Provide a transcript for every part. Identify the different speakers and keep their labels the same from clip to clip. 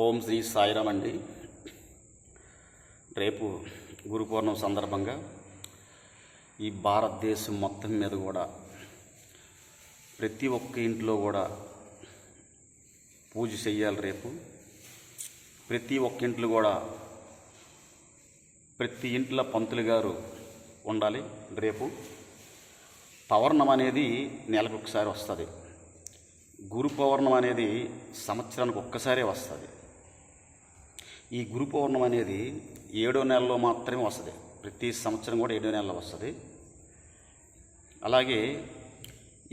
Speaker 1: ఓం శ్రీ సాయిరామ్ అండి. రేపు గురు సందర్భంగా ఈ భారతదేశం మొత్తం మీద కూడా ప్రతి ఒక్క ఇంట్లో కూడా పూజ చెయ్యాలి రేపు. ప్రతి ఒక్క ఇంట్లో కూడా ప్రతి ఇంట్లో పంతులు గారు ఉండాలి రేపు. పౌర్ణం అనేది నెలకు ఒకసారి వస్తుంది. గురు పౌర్ణం అనేది సంవత్సరానికి ఒక్కసారే వస్తుంది. ఈ గురు పౌర్ణమి అనేది ఏడో నెలలో మాత్రమే వస్తుంది. ప్రతి సంవత్సరం కూడా ఏడో నెలలో వస్తుంది. అలాగే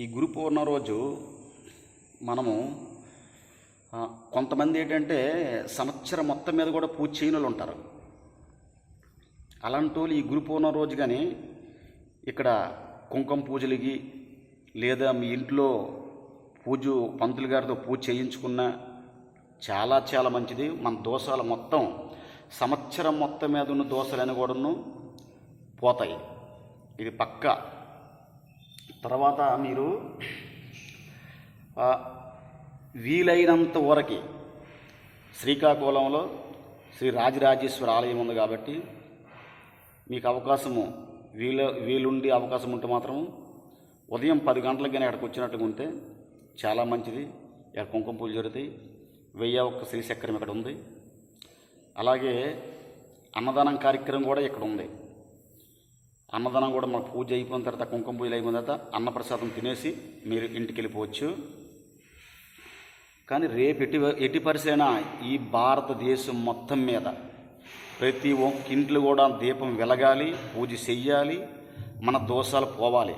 Speaker 1: ఈ గురు పౌర్ణమి రోజు మనము కొంతమంది ఏంటంటే సంవత్సరం మొత్తం మీద కూడా పూజ చేయని వాళ్ళు ఉంటారు. అలాంటి వాళ్ళు ఈ గురు పౌర్ణమి రోజు కానీ ఇక్కడ కుంకుమ పూజలకి లేదా మీ ఇంట్లో పూజ పంతులు గారితో పూజ చేయించుకున్న చాలా చాలా మంచిది. మన దోషాలు మొత్తం సంవత్సరం మొత్తం మీద ఉన్న దోషాలని కూడాను పోతాయి. ఇది పక్క. తర్వాత మీరు వీలైనంత వరకు శ్రీకాకుళంలో శ్రీ రాజరాజేశ్వర ఆలయం ఉంది కాబట్టి మీకు అవకాశము వీలు వీలుండి అవకాశం ఉంటే మాత్రం ఉదయం పది గంటలకు కానీ అక్కడికి వచ్చినట్టుగా ఉంటే చాలా మంచిది. ఇక్కడ కుంకుమ పూజలు జరుగుతాయి. వెయ్యి ఒక్క శ్రీచక్రం ఇక్కడ ఉంది. అలాగే అన్నదానం కార్యక్రమం కూడా ఇక్కడ ఉంది. అన్నదానం కూడా మన పూజ అయిపోయిన తర్వాత కుంకుమ పూజలు అయిపోయిన తర్వాత అన్నప్రసాదం తినేసి మీరు ఇంటికి వెళ్ళిపోవచ్చు కానీ రేపు ఎట్టి ఎట్టి పరిస్థితి ఈ భారతదేశం మొత్తం మీద ప్రతి ఒక్క ఇంట్లో కూడా దీపం వెలగాలి పూజ చెయ్యాలి మన దోషాలు పోవాలి.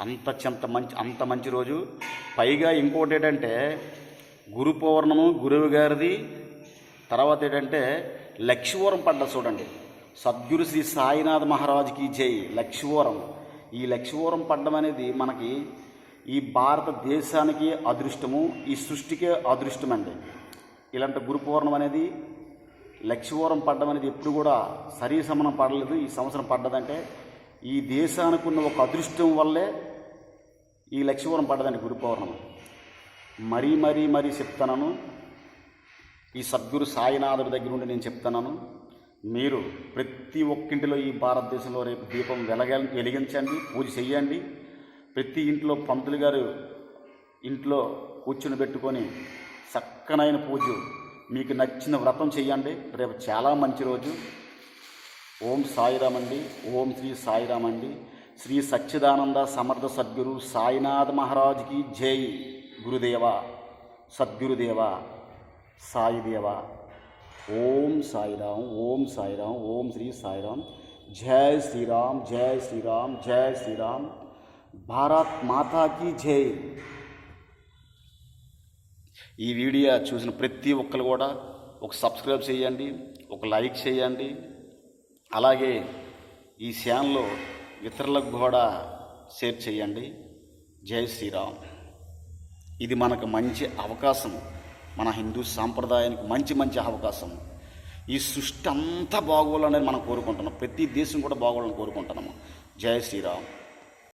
Speaker 1: అంత చెంత మంచి అంత మంచి రోజు. పైగా ఇంకోటి ఏంటంటే గురు పౌర్ణము గురువు గారిది. తర్వాత ఏంటంటే లక్ష్మీవరం పడ్డ చూడండి. సద్గురు శ్రీ సాయినాథ్ మహారాజుకి జై లక్ష్మీవరం. ఈ లక్ష్మీవరం పడ్డం అనేది మనకి ఈ భారతదేశానికి అదృష్టము ఈ సృష్టికే అదృష్టం అండి ఇలాంటి గురు పౌర్ణం అనేది లక్ష్మీవరం పడ్డం అనేది ఎప్పుడు కూడా సరీ సమనం పడలేదు. ఈ సంవత్సరం పడ్డదంటే ఈ దేశానికి ఉన్న ఒక అదృష్టం వల్లే ఈ లక్ష్మీవరం పడ్డదండి గురు పౌర్ణమి మరీ మరీ మరీ చెప్తున్నాను ఈ సద్గురు సాయినాథుడి దగ్గర నుండి నేను చెప్తున్నాను మీరు ప్రతి ఒక్కింటిలో ఈ భారతదేశంలో రేపు దీపం వెలగ వెలిగించండి పూజ చేయండి ప్రతి ఇంట్లో పంతులు గారు ఇంట్లో కూర్చుని పెట్టుకొని చక్కనైన పూజ. మీకు నచ్చిన వ్రతం చేయండి రేపు చాలా మంచి రోజు. ఓం సాయిరామ్ అండి ఓం శ్రీ సాయిరామ్ అండి శ్రీ సచ్చిదానంద సమర్థ సద్గురు సాయినాథ్ మహారాజ్కి జై. గురుదేవ సద్గురుదేవ సాయిదేవ. ఓం సాయిరాం ఓం సాయిరాం ఓం శ్రీ సాయిరాం. జై శ్రీరామ్ జై శ్రీరామ్ జై శ్రీరామ్. భారత్ మాతాకి జై. ఈ వీడియో చూసిన ప్రతి ఒక్కరు కూడా ఒక సబ్స్క్రైబ్ చేయండి ఒక లైక్ చేయండి. అలాగే ఈ ఛానల్లో ఇతరులకు కూడా షేర్ చేయండి. జై శ్రీరామ్. ఇది మనకు మంచి అవకాశం. మన హిందూ సాంప్రదాయానికి మంచి మంచి అవకాశం. ఈ సృష్టి అంతా బాగోవాలనేది మనం కోరుకుంటున్నాం. ప్రతి దేశం కూడా బాగోవాలని కోరుకుంటున్నాము. జయ శ్రీరామ్.